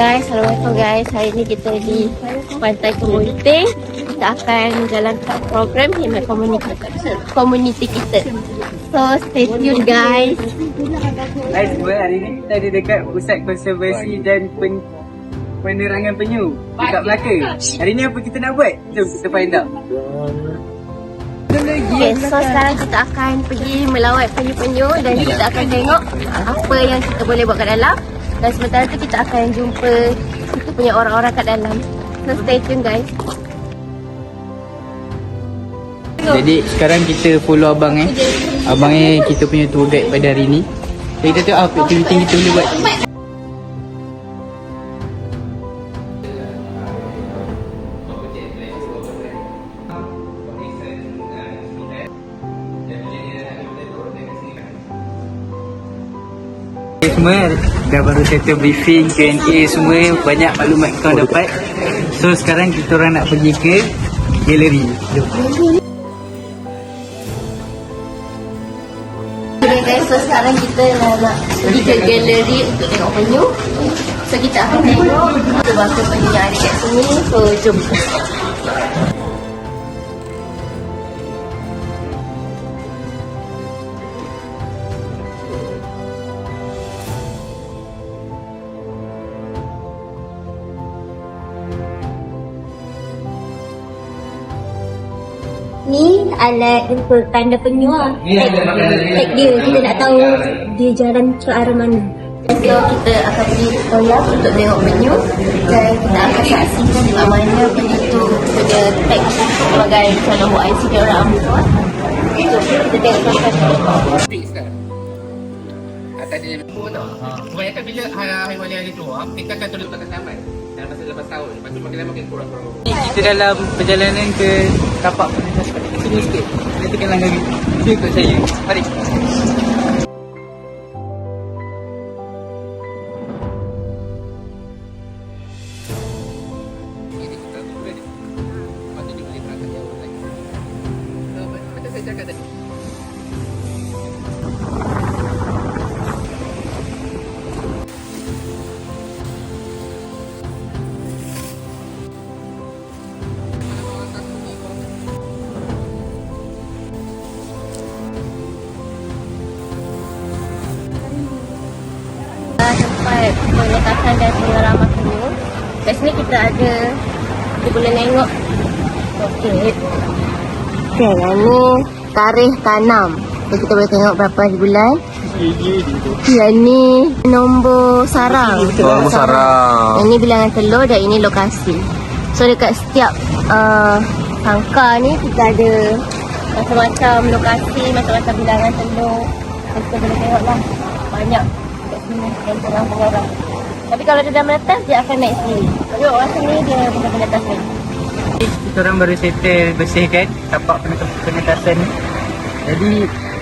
guys, Assalamualaikum guys. Hari ni kita di Pantai Kemunting. Kita akan jalankan program Himat Community, community kita. So stay tune guys. Hai semua, hari ni kita ada dekat Pusat Konservasi dan Pen Penerangan Penyu dekat Melaka. Hari ni apa kita nak buat? Jom kita find out. Okay, so sekarang kita akan pergi melawat penyu-penyu dan kita akan tengok apa yang kita boleh buat kat dalam. Dan sementara tu kita akan jumpa kita punya orang-orang kat dalam. So stay tune guys. Jadi sekarang kita follow abang eh. Abang eh kita punya tour guide pada hari ni. So kita tengok apa aktiviti kita boleh buat. Dah baru settle briefing Q&A semua banyak maklumat kita orang dapat so sekarang kita orang nak pergi ke galeri jom so sekarang kita nak, pergi ke galeri untuk tengok penyu. So kita akan tengok berapa penyu yang ada kat sini. So jom. Ni alat untuk tanda penyu lah. Tag, tag dia. Kita nak tahu dia jalan ke arah mana. So kita akan pergi toilet untuk tengok penyu dan kita akan saksikan di mana penyu tu dia tag sebagai macam nombor IC dia orang. So kita tengok sampai fix kan? Atas dia pun tau Kebanyakan bila haiwan liar ni keluar Kita akan terus akan tamat Dalam masa lepas tahun. Lepas tu makin lama makin kurang kurang kita dalam perjalanan ke tapak pentas sini sikit. Nanti kan langgar dia ikut saya. Mari penetasan dan penyeraman penyu. Kat sini kita ada kita boleh tengok okey. Okey, yang ni tarikh tanam. So, kita boleh tengok berapa hari bulan. Yang ni nombor sarang. Nombor sarang. Yang ni bilangan telur dan ini lokasi. So dekat setiap uh, sangka ni kita ada macam-macam lokasi, macam-macam bilangan telur. So, kita boleh tengok lah banyak kat sini yang bergerak. Tapi kalau dia dah menetas, dia akan naik sendiri. Tapi orang sini dia bukan menetas lagi. kita orang baru settle bersihkan tapak penetasan ni jadi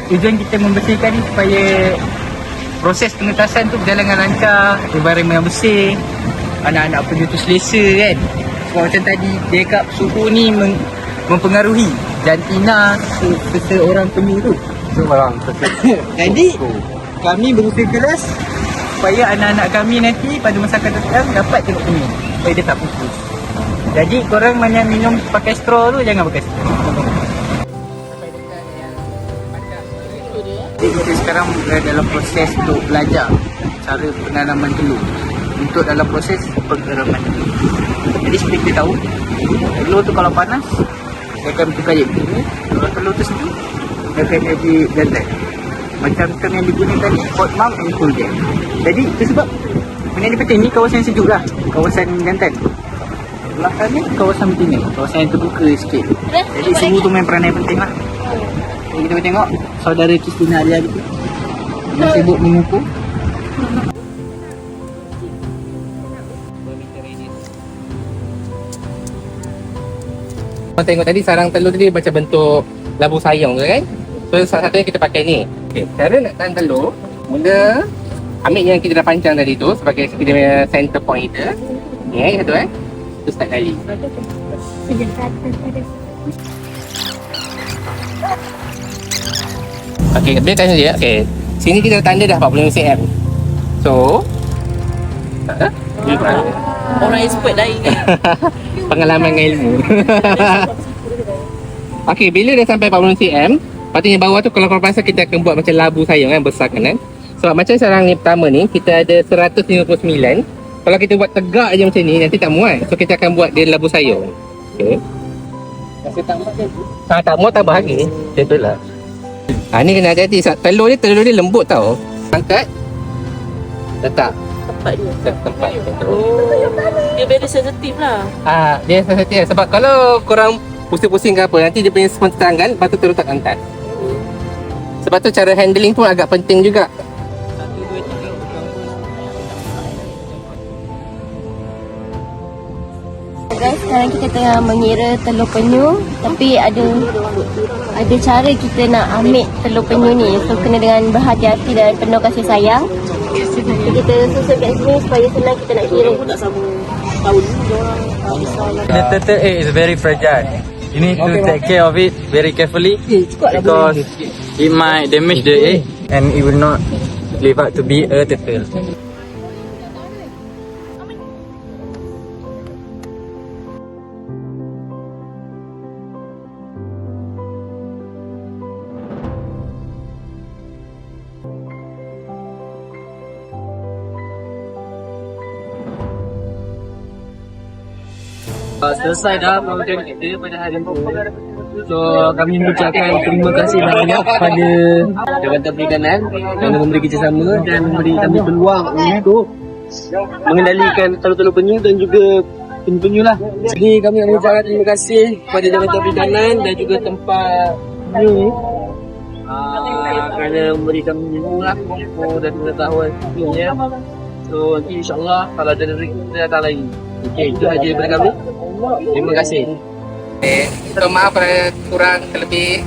tujuan kita membersihkan ni supaya proses penetasan tu berjalan dengan lancar environment yang bersih anak-anak penyu tu selesa kan sebab macam tadi dia cakap suhu ni meng- mempengaruhi jantina se- seseorang penyu tu Sembarang. jadi kami berusaha keras supaya anak-anak kami nanti pada masa akan datang dapat tengok penyu supaya dia tak pupus jadi korang mana minum pakai straw tu jangan pakai straw Jadi kita sekarang berada dalam proses untuk belajar cara penanaman telur untuk dalam proses penggeraman telur. Jadi seperti kita tahu, telur tu kalau panas, dia akan tukar jadi telur. Tu sejuk, dia akan jadi jantan. Macam term yang digunakan hot mom and cool dad. Jadi itu sebab benda ni penting ni kawasan sejuk lah, kawasan jantan. Belakang ni kawasan betina, kawasan yang terbuka sikit. Jadi semua tu main peranan yang penting lah. Jadi kita boleh tengok saudara Kristina Alia gitu. Dia sibuk mengukur. Kau tengok tadi sarang telur tadi macam bentuk labu sayang tu kan So salah satunya kita pakai ni okay. Cara nak tahan telur Mula Ambil yang kita dah pancang tadi tu Sebagai kita punya center point kita Ni eh satu eh Tu start tali Okay biarkan saja Okay Sini kita tanda dah 45 cm So ha? Orang expert lain kan. Pengalaman dengan ilmu. Okey, bila dah sampai 40 cm, patutnya bawah tu kalau korang pasal kita akan buat macam labu sayang kan, besar kan. Sebab macam sarang ni pertama ni, kita ada 159. Kalau kita buat tegak je macam ni, nanti tak muat. So kita akan buat dia labu sayung. Okey. Masih tak muat Ha, tak muat tambah lagi. Macam tu lah. Ha, ni kena hati-hati. Sebab Telur ni, telur ni lembut tau. Angkat. Letak. Tempat dia. Tempat. Oh. Dia very sensitif lah. Ah, dia sensitif sebab kalau korang pusing-pusing ke apa nanti dia punya spons terangkan lepas tu tak angkat. Sebab tu cara handling pun agak penting juga. Guys, sekarang kita tengah mengira telur penyu Tapi ada ada cara kita nak ambil telur penyu ni So kena dengan berhati-hati dan penuh kasih sayang so, Kita susun kat sini supaya senang kita nak kira The turtle egg is very fragile. You need to take care of it very carefully because it might damage the egg and it will not live up to be a turtle. Uh, selesai dah program kita pada hari ini. So kami mengucapkan terima kasih banyak kepada Jabatan Perikanan yang memberi kerjasama dan memberi kami peluang untuk mengendalikan telur-telur penyu dan juga penyu-penyu lah. Jadi kami nak mengucapkan terima kasih kepada Jabatan Perikanan dan juga tempat penyu ni. Uh, kerana memberi kami ilmu lah dan pengetahuan sebelumnya. So nanti insyaAllah kalau ada rezeki kita datang lagi. Okey, itu saja daripada kami. Terima kasih. Eh, so maaf kalau kurang terlebih.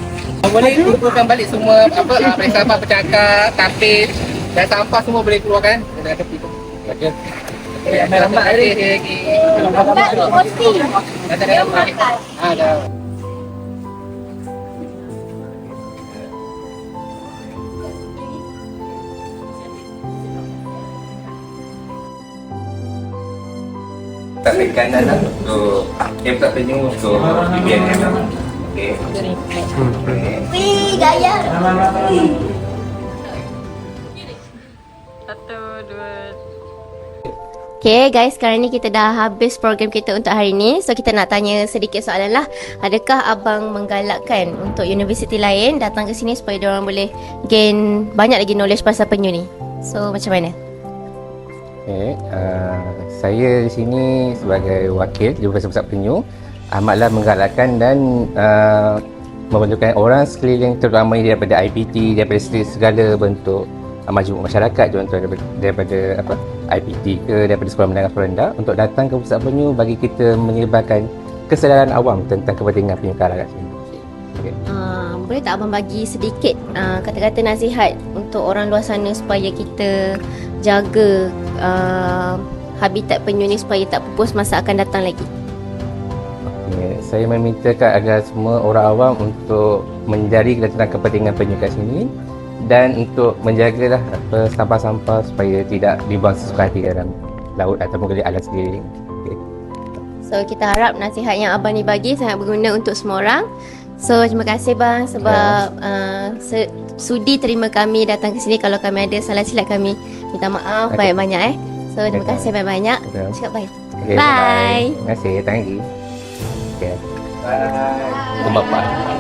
Boleh kumpulkan balik semua apa ah, periksa apa bercakap, tapis dan sampah semua boleh keluarkan. Dah tepi tu. Okey. Lambat lagi. Dah tak ada lambat. Ah, dah. Tak beri kanan lah. Untuk Dia tak penyu untuk BBM Okay. Wih, gaya. Satu, dua, Okay guys, sekarang ni kita dah habis program kita untuk hari ni. So kita nak tanya sedikit soalan lah. Adakah abang menggalakkan untuk universiti lain datang ke sini supaya diorang boleh gain banyak lagi knowledge pasal penyu ni? So macam mana? Okay, uh, saya di sini sebagai wakil di Universiti Pusat Penyu amatlah menggalakkan dan uh, membentukkan orang sekeliling terutamanya daripada IPT, daripada segala bentuk uh, majmuk masyarakat contoh daripada, daripada apa IPT ke daripada sekolah menengah sekolah rendah untuk datang ke Pusat Penyu bagi kita menyebarkan kesedaran awam tentang kepentingan penyu karang kat sini. Okay. Uh, boleh tak abang bagi sedikit uh, kata-kata nasihat untuk orang luar sana supaya kita jaga uh, habitat penyu ni supaya tak pupus masa akan datang lagi? Okay. Saya memintakan agar semua orang awam untuk mencari tentang kepentingan penyu kat sini dan untuk menjagalah apa sampah-sampah supaya tidak dibuang sesuka hati dalam laut ataupun ke alam sekeliling. Okay. So kita harap nasihat yang abang ni bagi sangat berguna untuk semua orang. So terima kasih bang sebab uh, se- sudi terima kami datang ke sini kalau kami ada salah silap kami minta maaf Okay. banyak-banyak eh. So terima Okay. kasih banyak-banyak. Okay. Cakap bye. Okay, Bye. Terima kasih. Thank you. Okay. Bye. Terima kasih.